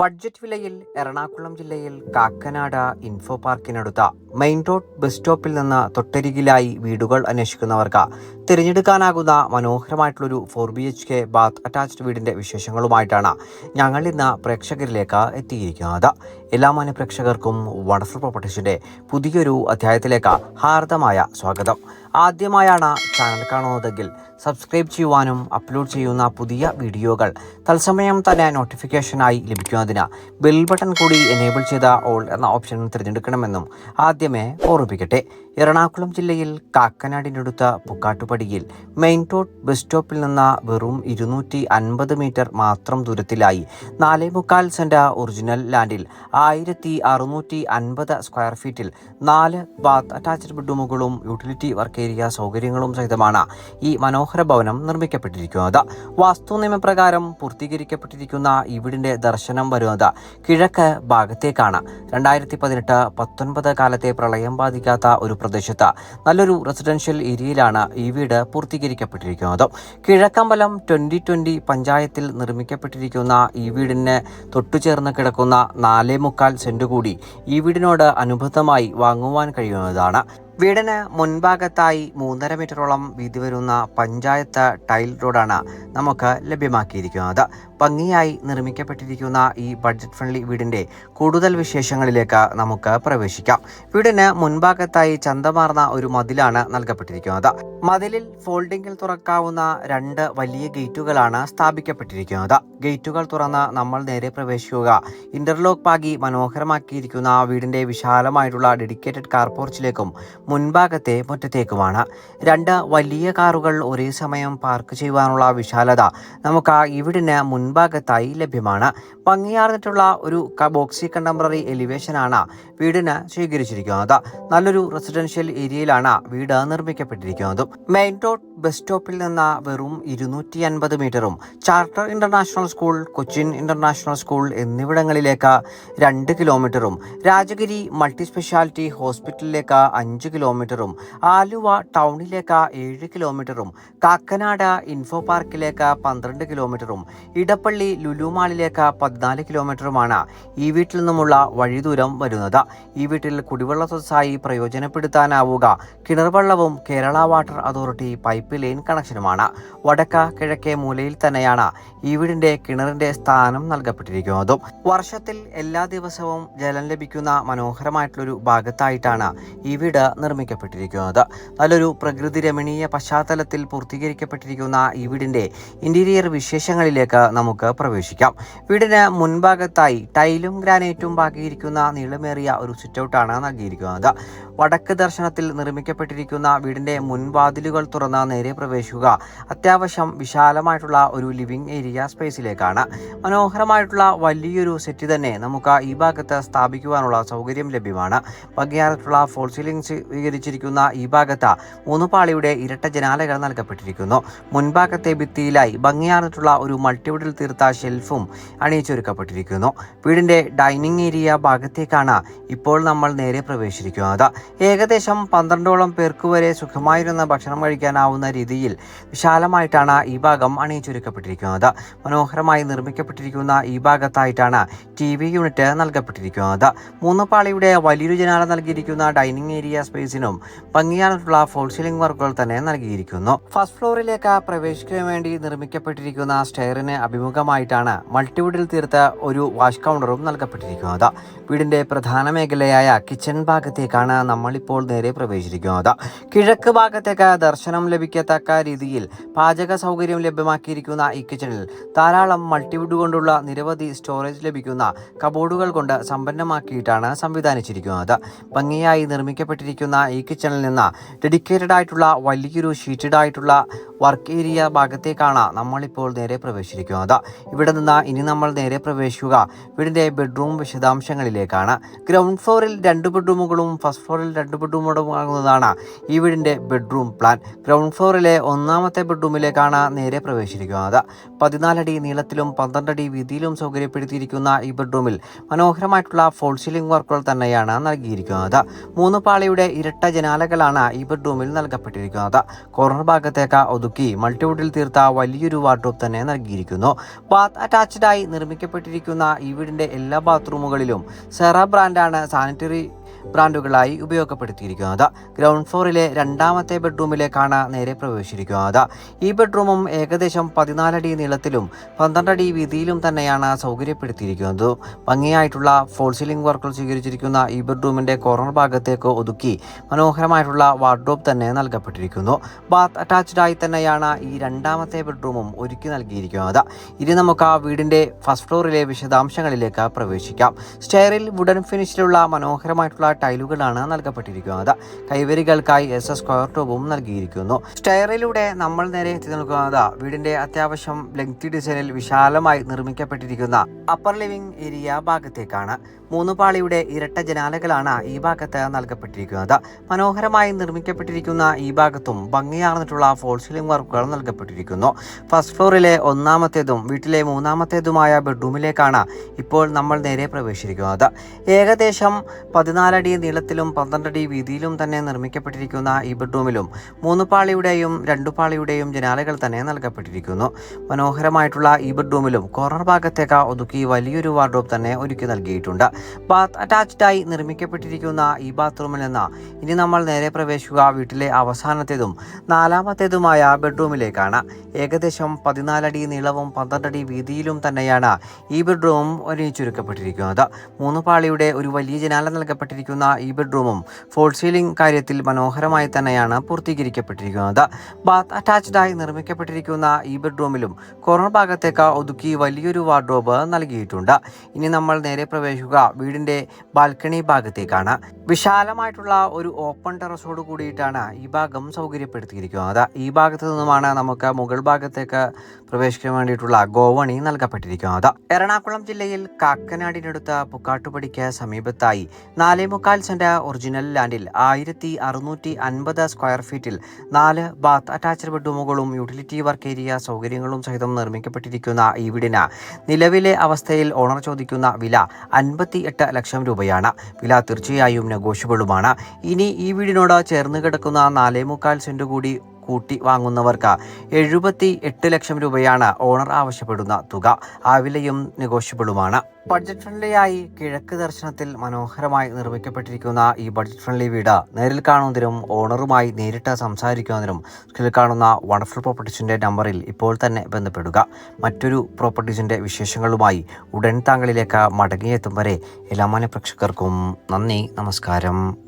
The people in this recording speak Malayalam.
ബഡ്ജറ്റ് വിലയിൽ എറണാകുളം ജില്ലയിൽ കാക്കനാട ഇൻഫോ പാർക്കിനടുത്ത മെയിൻ റോഡ് ബസ് സ്റ്റോപ്പിൽ നിന്ന് തൊട്ടരികിലായി വീടുകൾ അന്വേഷിക്കുന്നവർക്ക് തിരഞ്ഞെടുക്കാനാകുന്ന മനോഹരമായിട്ടുള്ളൊരു four B H K bath attached വീടിന്റെ വിശേഷങ്ങളുമായിട്ടാണ് ഞങ്ങൾ ഇന്ന് പ്രേക്ഷകരിലേക്ക് എത്തിയിരിക്കുന്നത്. എല്ലാ മാന്യ പ്രേക്ഷകർക്കും വണ്ടർഫുൾ പ്രോപ്പർട്ടീസിന്റെ പുതിയൊരു അധ്യായത്തിലേക്ക് ഹാർദമായ സ്വാഗതം. ആദ്യമായാണ് ചാനൽ കാണുന്നതെങ്കിൽ സബ്സ്ക്രൈബ് ചെയ്യുവാനും അപ്ലോഡ് ചെയ്യുന്ന പുതിയ വീഡിയോകൾ തത്സമയം തന്നെ നോട്ടിഫിക്കേഷനായി ലഭിക്കുന്നതിന് ബെൽ ബട്ടൺ കൂടി എനേബിൾ ചെയ്ത ഓൾ എന്ന ഓപ്ഷൻ തിരഞ്ഞെടുക്കണമെന്നും ആദ്യമേ ഓർമ്മിപ്പിക്കട്ടെ. എറണാകുളം ജില്ലയിൽ കാക്കനാടിനടുത്ത പുക്കാട്ടുപടിയിൽ മെയിൻ റോഡ് ബസ് സ്റ്റോപ്പിൽ നിന്ന് വെറും ഇരുന്നൂറ്റി അൻപത് മീറ്റർ മാത്രം ദൂരത്തിലായി നാലേ മുക്കാൽ സെന്റ് ഒറിജിനൽ ലാൻഡിൽ ആയിരത്തി അറുന്നൂറ്റി അൻപത് സ്ക്വയർ ഫീറ്റിൽ നാല് ബാത്ത് അറ്റാച്ച്ഡ് ബെഡ്റൂമുകളും യൂട്ടിലിറ്റി വർക്ക് ഏരിയ സൗകര്യങ്ങളും സഹിതമാണ് ഈ മനോഹര ഭവനം നിർമ്മിക്കപ്പെട്ടിരിക്കുന്നത്. വാസ്തു നിയമപ്രകാരം പൂർത്തീകരിക്കപ്പെട്ടിരിക്കുന്ന ഈ വീടിന്റെ ദർശനം വരുന്നത് കിഴക്ക് ഭാഗത്തേക്കാണ്. രണ്ടായിരത്തി പതിനെട്ട് പത്തൊൻപത് കാലത്തെ പ്രളയം ബാധിക്കാത്ത ഒരു പ്രദേശത്ത് നല്ലൊരു റെസിഡൻഷ്യൽ ഏരിയയിലാണ് ഈ വീട് പൂർത്തീകരിക്കപ്പെട്ടിരിക്കുന്നത്. കിഴക്കമ്പലം ട്വന്റി ട്വന്റി പഞ്ചായത്തിൽ നിർമ്മിക്കപ്പെട്ടിരിക്കുന്ന ഈ വീടിന് തൊട്ടുചേർന്ന് കിടക്കുന്ന നാലേ മുക്കാൽ സെന്റ് കൂടി ഈ വീടിനോട് അനുബന്ധമായി വാങ്ങുവാൻ കഴിയുന്നതാണ്. വീടിന് മുൻഭാഗത്തായി മൂന്നര മീറ്ററോളം വീതി വരുന്ന പഞ്ചായത്ത് ടൈൽ റോഡാണ് നമുക്ക് ലഭ്യമാക്കിയിരിക്കുന്നത്. ഭംഗിയായി നിർമ്മിക്കപ്പെട്ടിരിക്കുന്ന ഈ ബഡ്ജറ്റ് ഫ്രണ്ട്ലി വീടിന്റെ കൂടുതൽ വിശേഷങ്ങളിലേക്ക് നമുക്ക് പ്രവേശിക്കാം. വീടിന് മുൻഭാഗത്തായി ചന്തമാർന്ന ഒരു മതിലാണ് നൽകപ്പെട്ടിരിക്കുന്നത്. മതിലിൽ ഫോൾഡിങ്ങിൽ തുറക്കാവുന്ന രണ്ട് വലിയ ഗേറ്റുകളാണ് സ്ഥാപിക്കപ്പെട്ടിരിക്കുന്നത്. ഗേറ്റുകൾ തുറന്ന് നമ്മൾ നേരെ പ്രവേശിക്കുക ഇന്റർലോക്ക് പാകി മനോഹരമാക്കിയിരിക്കുന്ന വീടിന്റെ വിശാലമായിട്ടുള്ള ഡെഡിക്കേറ്റഡ് കാർ പോർച്ചിലേക്കും മുൻഭാഗത്തെ മുറ്റത്തേക്കുമാണ്. രണ്ട് വലിയ കാറുകൾ ഒരേ സമയം പാർക്ക് ചെയ്യുവാനുള്ള വിശാലത നമുക്ക് ഇവിടിന് വീടിന് മുൻഭാഗത്തായി ലഭ്യമാണ്. ഭംഗിയാർന്നിട്ടുള്ള ഒരു ബോക്സി കണ്ടംപററി എലിവേഷനാണ് വീടിന് സ്വീകരിച്ചിരിക്കുന്നത്. നല്ലൊരു റെസിഡൻഷ്യൽ ഏരിയയിലാണ് വീട് നിർമ്മിക്കപ്പെട്ടിരിക്കുന്നത്. മെയിൻ റോഡ് ബസ് സ്റ്റോപ്പിൽ നിന്ന് വെറും ഇരുന്നൂറ്റി അൻപത് മീറ്ററും charter international school Cochin international school എന്നിവിടങ്ങളിലേക്ക് രണ്ട് കിലോമീറ്ററും രാജഗിരി മൾട്ടി സ്പെഷ്യാലിറ്റി ഹോസ്പിറ്റലിലേക്ക് അഞ്ച് കിലോമീറ്ററും ആലുവ ടൗണിലേക്ക് ഏഴ് കിലോമീറ്ററും കാക്കനാട് ഇൻഫോ പാർക്കിലേക്ക് പന്ത്രണ്ട് കിലോമീറ്ററും ഇടപ്പള്ളി ലുലുമാളിലേക്ക് പതിനാല് കിലോമീറ്ററുമാണ് ഈ വീട്ടിൽ നിന്നുമുള്ള വഴി ദൂരം വരുന്നത്. ഈ വീട്ടിൽ കുടിവെള്ള സ്രോതസ്സായി പ്രയോജനപ്പെടുത്താനാവുക. കിണർവെള്ളവും Kerala water authority pipe line കണക്ഷനുമാണ്. വടക്ക കിഴക്കേ മൂലയിൽ തന്നെയാണ് ഈ വീടിന്റെ കിണറിന്റെ സ്ഥാനം നൽകപ്പെട്ടിരിക്കുന്നതും. വർഷത്തിൽ എല്ലാ ദിവസവും ജലം ലഭിക്കുന്ന മനോഹരമായിട്ടുള്ളൊരു ഭാഗത്തായിട്ടാണ് ഈ വീട് നിർമ്മിക്കപ്പെട്ടിരിക്കുന്നത്. നല്ലൊരു പ്രകൃതി രമണീയ പശ്ചാത്തലത്തിൽ പൂർത്തീകരിക്കപ്പെട്ടിരിക്കുന്ന ഈ വീടിന്റെ ഇന്റീരിയർ വിശേഷങ്ങളിലേക്ക് നമുക്ക് പ്രവേശിക്കാം. വീടിന് മുൻഭാഗത്തായി ടൈലും ഗ്രാനൈറ്റും പാകിയിരിക്കുന്ന നീളമേറിയ ഒരു സിറ്റൗട്ടാണ് നൽകിയിരിക്കുന്നത്. വടക്ക് ദർശനത്തിൽ നിർമ്മിക്കപ്പെട്ടിരിക്കുന്ന വീടിന്റെ മുൻവാതിലുകൾ തുറന്ന നേരെ പ്രവേശിക്കുക അത്യാവശ്യം വിശാലമായിട്ടുള്ള ഒരു ലിവിംഗ് ഏരിയ സ്പേസിലേക്കാണ്. മനോഹരമായിട്ടുള്ള വലിയൊരു സെറ്റ് തന്നെ നമുക്ക് ഈ ഭാഗത്ത് സ്ഥാപിക്കുവാനുള്ള സൗകര്യം ലഭ്യമാണ്. ഭംഗിയായിട്ടുള്ള ഫോൾ സീലിംഗ് സ്വീകരിച്ചിരിക്കുന്ന ഈ ഭാഗത്ത് മൂന്ന് പാളിയുടെ ഇരട്ട ജനാലകൾ നൽകപ്പെട്ടിരിക്കുന്നു. മുൻഭാഗത്തെ ഭിത്തിയിലായി ഭംഗിയാർന്നിട്ടുള്ള ഒരു മൾട്ടിവുഡിൽ തീർത്ത ഷെൽഫും അണിയിച്ചൊരുക്കപ്പെട്ടിരിക്കുന്നു. വീടിന്റെ ഡൈനിങ് ഏരിയ ഭാഗത്തേക്കാണ് ഇപ്പോൾ നമ്മൾ നേരെ പ്രവേശിച്ചിരിക്കുന്നത്. ഏകദേശം പന്ത്രണ്ടോളം പേർക്ക് വരെ സുഖമായിരുന്ന ഭക്ഷണം കഴിക്കാനാവുന്ന രീതിയിൽ വിശാലമായിട്ടാണ് ഈ ഭാഗം അണിയിച്ചൊരുക്കപ്പെട്ടിരിക്കുന്നത്. മനോഹരമായി നിർമ്മിക്കപ്പെട്ടിരിക്കുന്ന ഈ ഭാഗത്തായിട്ടാണ് ടി വി യൂണിറ്റ് നൽകപ്പെട്ടിരിക്കുന്നത്. മൂന്ന് പാളിയുടെ വലിയൊരു ജനാല നൽകിയിരിക്കുന്ന ഡൈനിങ് ഏരിയ സ്പേസിനും ഭംഗിയായിട്ടുള്ള ഫോൾ സീലിംഗ് വർക്കുകൾ തന്നെ നൽകിയിരിക്കുന്നു. ഫസ്റ്റ് ഫ്ലോറിലേക്ക് പ്രവേശിക്കാൻ വേണ്ടി നിർമ്മിക്കപ്പെട്ടിരിക്കുന്ന സ്റ്റെയറിന് അഭിമുഖമായിട്ടാണ് മൾട്ടിവുഡിൽ തീർത്ത ഒരു വാഷ് കൗണ്ടറും നൽകപ്പെട്ടിരിക്കുന്നത്. വീടിന്റെ പ്രധാന മേഖലയായ കിച്ചൺ ഭാഗത്തേക്കാണ് നമ്മളിപ്പോൾ നേരെ പ്രവേശിച്ചിരിക്കുന്നത് കിഴക്ക് ഭാഗത്തേക്ക് ദർശനം ലഭിക്കത്തക്ക രീതിയിൽ പാചക സൗകര്യം ലഭ്യമാക്കിയിരിക്കുന്ന ഈ കിച്ചണിൽ ധാരാളം മൾട്ടിവുഡ് കൊണ്ടുള്ള നിരവധി സ്റ്റോറേജ് ലഭിക്കുന്ന കബോർഡുകൾ കൊണ്ട് സമ്പന്നമാക്കിയിട്ടാണ് സംവിധാനിച്ചിരിക്കുന്നത്. ഭംഗിയായി നിർമ്മിക്കപ്പെട്ടിരിക്കുന്ന ഈ കിച്ചണിൽ നിന്ന് ഡെഡിക്കേറ്റഡ് ആയിട്ടുള്ള വലിയൊരു ഷീറ്റഡ് ആയിട്ടുള്ള വർക്ക് ഏരിയ ഭാഗത്തേക്കാണ് നമ്മളിപ്പോൾ നേരെ പ്രവേശിച്ചിരിക്കുന്നത്. ഇവിടെ നിന്ന് ഇനി നമ്മൾ നേരെ പ്രവേശിക്കുക. വീടിന്റെ ബെഡ്റൂം വിശദാംശങ്ങളിലേക്കാണ്. ഗ്രൗണ്ട് ഫ്ലോറിൽ രണ്ട് ബെഡ്റൂമുകളും ഫസ്റ്റ് ഫ്ലോറിൽ രണ്ട് ബെഡ്റൂമുകളും ആകുന്നതാണ് ഈ വീടിന്റെ ബെഡ്റൂം പ്ലാൻ ഗ്രൗണ്ട് ഫ്ലോറിലെ ഒന്നാമത്തെ ബെഡ്റൂമിലേക്കാണ് നേരെ പ്രവേശിച്ചിരിക്കുന്നത്. പതിനാലടി നീളത്തിലും പന്ത്രണ്ടടി വീതിയിലും സൗകര്യപ്പെടുത്തിയിരിക്കുന്ന ഈ ബെഡ്റൂമിൽ മനോഹരമായിട്ടുള്ള ഫോൾ സീലിംഗ് വർക്കുകൾ തന്നെയാണ് നൽകിയിരിക്കുന്നത്. മൂന്ന് പാളിയുടെ ഇരട്ട ജനാലകളാണ് ഈ ബെഡ്റൂമിൽ നൽകപ്പെട്ടിരിക്കുന്നത്. കോർണർ ഭാഗത്തേക്ക് ഒതുക്കി മൾട്ടിവുഡിൽ തീർത്ത വലിയൊരു വാർഡ്രോബ് തന്നെ നൽകിയിരിക്കുന്നു. ബാത്ത് അറ്റാച്ച്ഡായി നിർമ്മിക്കപ്പെട്ടിരിക്കുന്ന ഈ വീടിന്റെ എല്ലാ ബാത്റൂമുകളിലും സെറ ബ്രാൻഡാണ് സാനിറ്ററി ബ്രാൻഡുകളായി ഉപയോഗപ്പെടുത്തിയിരിക്കുന്നത് ഗ്രൗണ്ട് ഫ്ലോറിലെ രണ്ടാമത്തെ ബെഡ്റൂമിലേക്കാണ് നേരെ പ്രവേശിച്ചിരിക്കുന്നത്. ഈ ബെഡ്റൂമും ഏകദേശം പതിനാലടി നീളത്തിലും പന്ത്രണ്ടടി വീതിയിലും തന്നെയാണ് സൗകര്യപ്പെടുത്തിയിരിക്കുന്നത്. ഭംഗിയായിട്ടുള്ള ഫോൾ സീലിംഗ് വർക്കുകൾ സ്വീകരിച്ചിരിക്കുന്ന ഈ ബെഡ്റൂമിന്റെ കോർണർ ഭാഗത്തേക്ക് ഒതുക്കി മനോഹരമായിട്ടുള്ള വാർഡ്രോബ് തന്നെ നൽകപ്പെട്ടിരിക്കുന്നു. ബാത്ത് അറ്റാച്ച്ഡ് ആയി തന്നെയാണ് ഈ രണ്ടാമത്തെ ബെഡ്റൂമും ഒരുക്കി നൽകിയിരിക്കുന്നത്. ഇനി നമുക്ക് ആ വീടിന്റെ ഫസ്റ്റ് ഫ്ലോറിലെ വിശദാംശങ്ങളിലേക്ക് പ്രവേശിക്കാം. സ്റ്റെയറിൽ വുഡൻ ഫിനിഷിലുള്ള മനോഹരമായിട്ടുള്ള ടൈലുകളാണ് നൽകപ്പെട്ടിരിക്കുന്നത്. കൈവരികൾക്കായി എസ് എസ് സ്ക്വയർ ട്യൂബും നൽകിയിരിക്കുന്നു. സ്റ്റെയറിലൂടെ നമ്മൾ നേരെ എത്തി നിൽക്കുന്നത് വീടിന്റെ അത്യാവശ്യം ലെങ്തി ഡിസൈനിൽ വിശാലമായി നിർമ്മിക്കപ്പെട്ടിരിക്കുന്ന അപ്പർ ലിവിംഗ് ഏരിയ ഭാഗത്തേക്കാണ്. മൂന്ന് പാളിയുടെ ഇരട്ട ജനാലകളാണ് ഈ ഭാഗത്ത് നൽകപ്പെട്ടിരിക്കുന്നത്. മനോഹരമായി നിർമ്മിക്കപ്പെട്ടിരിക്കുന്ന ഈ ഭാഗത്തും ഭംഗിയാർന്നിട്ടുള്ള ഫോൾ സീലിംഗ് വർക്കുകൾ നൽകപ്പെട്ടിരിക്കുന്നു. ഫസ്റ്റ് ഫ്ലോറിലെ ഒന്നാമത്തേതും വീട്ടിലെ മൂന്നാമത്തേതുമായ ബെഡ്റൂമിലേക്കാണ് ഇപ്പോൾ നമ്മൾ നേരെ പ്രവേശിച്ചിരിക്കുന്നത് ഏകദേശം പതിനാലടി നീളത്തിലും പന്ത്രണ്ടടി വീതിയിലും തന്നെ നിർമ്മിക്കപ്പെട്ടിരിക്കുന്ന ഈ ബെഡ്റൂമിലും മൂന്ന് പാളിയുടെയും രണ്ടു പാളിയുടെയും ജനാലകൾ തന്നെ നൽകപ്പെട്ടിരിക്കുന്നു. മനോഹരമായിട്ടുള്ള ഈ ബെഡ്റൂമിലും കോർണർ ഭാഗത്തേക്ക് ഒതുക്കി വലിയൊരു വാർഡ്രോബ് തന്നെ ഒരുക്കി നൽകിയിട്ടുണ്ട്. ബാത്ത് അറ്റാച്ച്ഡായി നിർമ്മിക്കപ്പെട്ടിരിക്കുന്ന ഈ ബാത്റൂമിൽ നിന്ന് ഇനി നമ്മൾ നേരെ പ്രവേശിക്കുക വീട്ടിലെ അവസാനത്തേതും നാലാമത്തേതുമായ ബെഡ്റൂമിലേക്കാണ്. ഏകദേശം പതിനാലടി നീളവും പന്ത്രണ്ടടി വീതിയിലും തന്നെയാണ് ഈ ബെഡ്റൂം ഒരുമിച്ചൊരുക്കപ്പെട്ടിരിക്കുന്നത് മൂന്ന് പാളിയുടെ ഒരു വലിയ ജനാല നൽകപ്പെട്ടിരിക്കുന്ന. ഈ ബെഡ്റൂമും ഫോൾ സീലിംഗ് കാര്യത്തിൽ മനോഹരമായി തന്നെയാണ് പൂർത്തീകരിക്കപ്പെട്ടിരിക്കുന്നത്. ബാത്ത് അറ്റാച്ച്ഡായി നിർമ്മിക്കപ്പെട്ടിരിക്കുന്ന ഈ ബെഡ്റൂമിലും കോർണർ ഭാഗത്തേക്ക് ഒതുക്കി വലിയൊരു വാർഡ്രോബ് നൽകിയിട്ടുണ്ട്. ഇനി നമ്മൾ നേരെ പ്രവേശിക്കുക. വീടിന്റെ ബാൽക്കണി ഭാഗത്തേക്കാണ്. വിശാലമായിട്ടുള്ള ഒരു ഓപ്പൺ ടെറസോട് കൂടിയിട്ടാണ് ഈ ഭാഗം സൗകര്യപ്പെടുത്തിയിരിക്കുന്നത്. ഈ ഭാഗത്തു നിന്നുമാണ് നമുക്ക് മുകൾ ഭാഗത്തേക്ക് പ്രവേശിക്കാൻ വേണ്ടിയിട്ടുള്ള ഗോവണി നൽകപ്പെട്ടിരിക്കുന്നത്. എറണാകുളം ജില്ലയിൽ കാക്കനാടിനടുത്ത പുക്കാട്ടുപടിക്ക് സമീപത്തായി നാലേ മുക്കാൽ സെന്റ് ഒറിജിനൽ ലാൻഡിൽ ആയിരത്തി അറുന്നൂറ്റി അൻപത് സ്ക്വയർ ഫീറ്റിൽ നാല് ബാത്ത് അറ്റാച്ച്ഡ് ബെഡ്റൂമുകളും യൂട്ടിലിറ്റി വർക്ക് ഏരിയ സൗകര്യങ്ങളും സഹിതം നിർമ്മിക്കപ്പെട്ടിരിക്കുന്ന ഈ വീടിന് നിലവിലെ അവസ്ഥയിൽ ഓണർ ചോദിക്കുന്ന വില അൻപത്തി എട്ട് ലക്ഷം രൂപയാണ്. വില തീർച്ചയായും നെഗോഷ്യബിളുമാണ് ഇനി ഈ വീടിനോട് ചേർന്ന് കിടക്കുന്ന നാലേ മുക്കാൽ സെന്റ് കൂടി കൂട്ടി വാങ്ങുന്നവർക്ക് എഴുപത്തി എട്ട് ലക്ഷം രൂപയാണ് ഓണർ ആവശ്യപ്പെടുന്ന തുക. ആ വിലയും നെഗോഷ്യബിളുമാണ്. ബഡ്ജറ്റ് ഫ്രണ്ട്ലിയായി കിഴക്ക് ദർശനത്തിൽ മനോഹരമായി നിർമ്മിക്കപ്പെട്ടിരിക്കുന്ന ഈ ബഡ്ജറ്റ് ഫ്രണ്ട്ലി വീട് നേരിൽ കാണുന്നതിനും ഓണറുമായി നേരിട്ട് സംസാരിക്കുന്നതിനും സ്കിൽ കാണുന്ന വണ്ടർഫുൾ പ്രോപ്പർട്ടീസിന്റെ നമ്പറിൽ ഇപ്പോൾ തന്നെ ബന്ധപ്പെടുക. മറ്റൊരു പ്രോപ്പർട്ടീസിന്റെ വിശേഷങ്ങളുമായി ഉടൻ താങ്കളിലേക്ക് മടങ്ങിയെത്തും വരെ എല്ലാ മാന്യ പ്രേക്ഷകർക്കും നന്ദി നമസ്കാരം.